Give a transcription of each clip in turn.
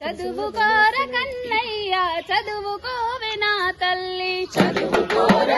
చదువుకోర కన్నయ్య చదువుకోవే నా తల్లి. చదువుకోర చదువుకో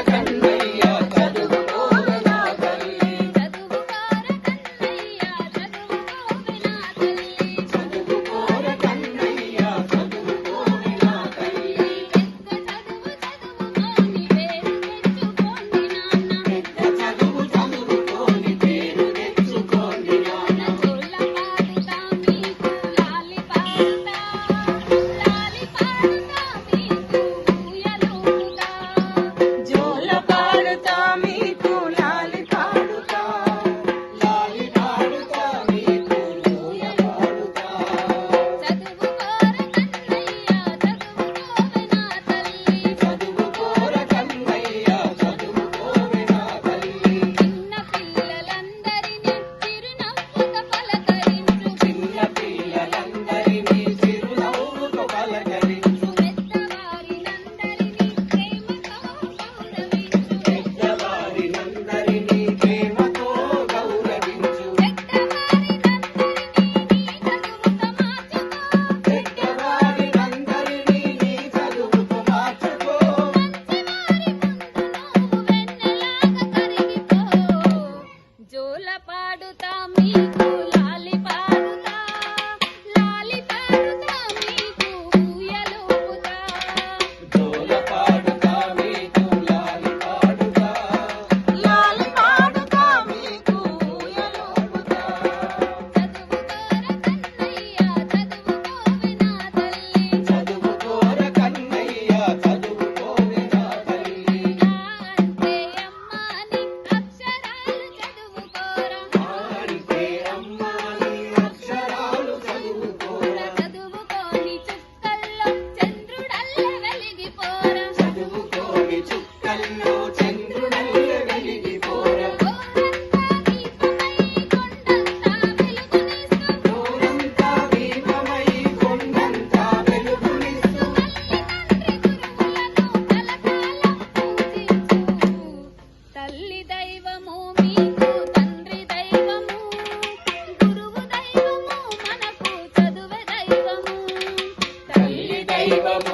పాడుతాం Thank you.